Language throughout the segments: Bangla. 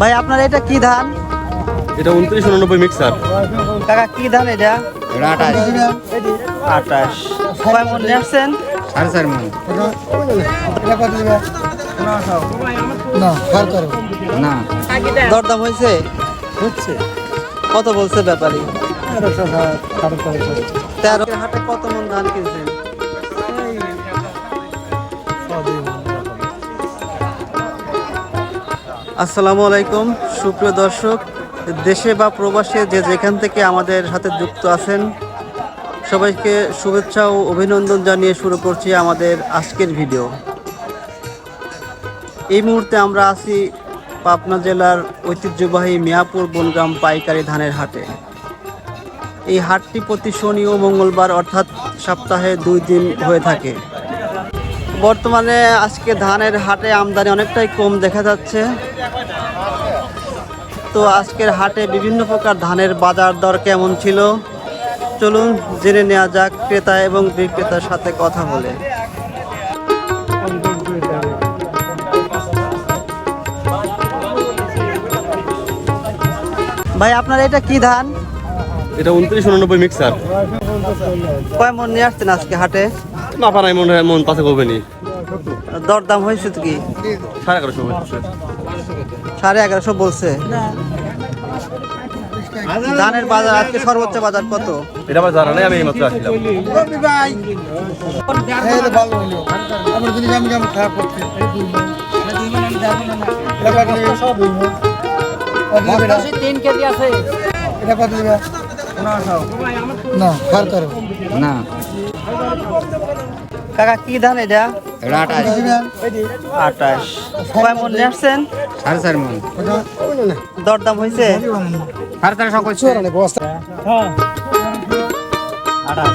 ভাই আপনার এটা কি ধান? এটা উনত্রিশ উননব্বই মিক্সার। কাকা কি ধান এটা? আটাশ। কয় মন নিয়ে আসছেন সাড়ে চার মন। না। দরদাম হয়েছে? হচ্ছে। কত বলছে ব্যাপারী? তেরো হাটে কত মন ধান কিনছেন? আসসালামু আলাইকুম। সুপ্রিয় দর্শক, দেশে বা প্রবাসে যে যেখান থেকে আমাদের সাথে যুক্ত আছেন, সবাইকে শুভেচ্ছা ও অভিনন্দন জানিয়ে শুরু করছি আমাদের আজকের ভিডিও। এই মুহূর্তে আমরা আছি পাবনা জেলার ঐতিহ্যবাহী মিয়াপুর বনগ্রাম পাইকারি ধানের হাটে। এই হাটটি প্রতি শনি ও মঙ্গলবার অর্থাৎ সপ্তাহে দুই দিন হয়ে থাকে। বর্তমানে আজকে ধানের হাটে আমদানি অনেকটাই কম দেখা যাচ্ছে। তো আজকের হাটে বিভিন্ন প্রকার ধানের বাজার দর কেমন ছিল? চলুন জেনে নেওয়া যাক ক্রেতা এবং বিক্রেতার সাথে কথা বলে। ভাই আপনার এটা কি ধান? এটা উনত্রিশ উননব্বই মিক্সার কয় মন নিয়ে আসছেন আজকে হাটে? মাপা নাই মনে হয় মন পাশে করবে নি। দরদাম হয়েছে তো কি? সাড়ে এগারোশো হচ্ছে সাড়ে এগারোশো বলছে। ধানের বাজার আজকে সর্বোচ্চ বাজার কত? এটা আবার জানা নেই আমি আসলাম না। কাকা কি ধান এটা? আটাশ কয় মন নিয়ে আসছেন? সাড়ে চার মন। দরদাম হয়েছে সাড়ে চারশো করছে। আটাশ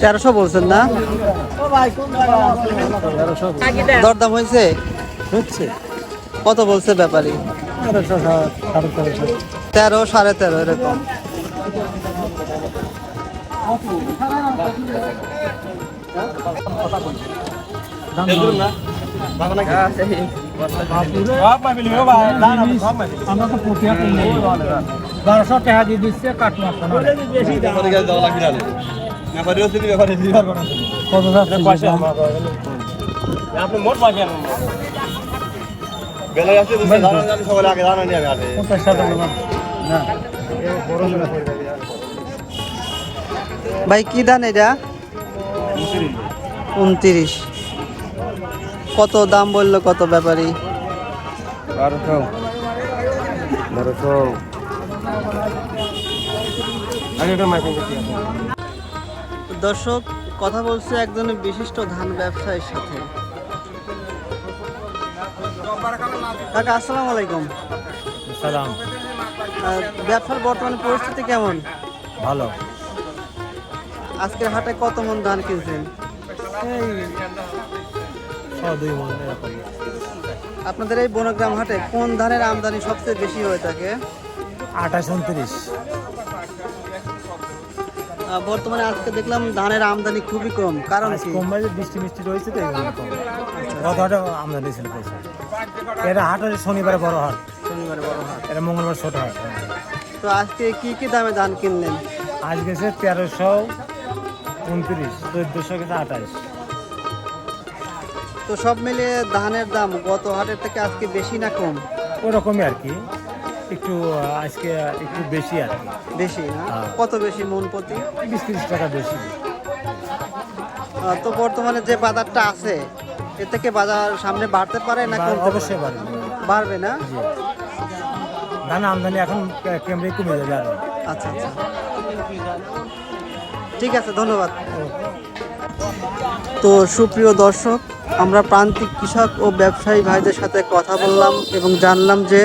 তেরোশো বলছেন না? দরদাম হয়েছে? হচ্ছে। কত বলছে ব্যাপারী? তেরো সাড়ে তেরো এরকম। বারোশো টাকা দিয়ে দিচ্ছে আপনি মোট পাশে আসছে সকালে আগে পঞ্চাশ টাকা ভাই কি ধান এটা? উনত্রিশ। কত দাম বলল কত ব্যাপারী? বারোশো। বারোশো। দর্শক কথা বলছে একজন বিশিষ্ট ধান ব্যবসায়ীর সাথে। কাকা আসসালামু আলাইকুম। সালাম। ব্যবসার বর্তমান পরিস্থিতি কেমন? ভালো। আজকের হাটে কত মন ধান কিনছেন? ছ দুই মন এরকম। আপনাদের এই বনগ্রাম হাটে কোন ধানের আমদানি সবচেয়ে বেশি হয়ে থাকে? আঠাশ উনত্রিশ। বর্তমানে আজকে দেখলাম ধানের আমদানি খুবই কম। কারণ কম বাজে বৃষ্টি মিষ্টি রয়েছে তো কম। গত হাটে আমদানি ছিল পয়সা এটা হাট হচ্ছে শনিবারে বড় হাট। শনিবার বড় হাট। এটা মঙ্গলবার ছোট হাট। তো আজকে কি কি দামে ধান কিনলেন? আজ গেছে তেরোশো উনত্রিশ চোদ্দোশো গেছে আঠাশ। তো সব মিলিয়ে ধানের দাম গত হাটের থেকে আজকে বেশি না কম? ওরকমই আর কি। একটু আজকে একটু বেশি আর কি। বেশি না? হ্যাঁ। কত বেশি মন প্রতি? বিশ তিরিশ টাকা বেশি। তো বর্তমানে যে বাজারটা আছে এ থেকে বাজার সামনে বাড়তে পারে না অবশ্যই বাড়বে। বাড়বে না? ধান আমদানি এখন কেমনি কমে যাবে আরও। আচ্ছা আচ্ছা। ঠিক আছে ধন্যবাদ। তো সুপ্রিয় দর্শক আমরা প্রান্তিক কৃষক ও ব্যবসায়ী ভাইদের সাথে কথা বললাম এবং জানলাম যে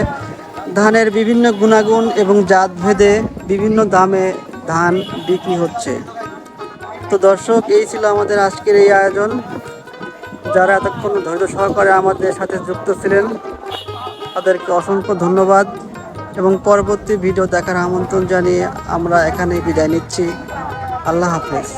ধানের বিভিন্ন গুণাগুণ এবং জাত ভেদে বিভিন্ন দামে ধান বিক্রি হচ্ছে। তো দর্শক, এই ছিল আমাদের আজকের এই আয়োজন। যারা এতক্ষণ ধৈর্য সহকারে আমাদের সাথে যুক্ত ছিলেন, তাদেরকে অসংখ্য ধন্যবাদ এবং পরবর্তী ভিডিও দেখার আমন্ত্রণ জানিয়ে আমরা এখানেই বিদায় নিচ্ছি। আল্লাহ হাফেজ।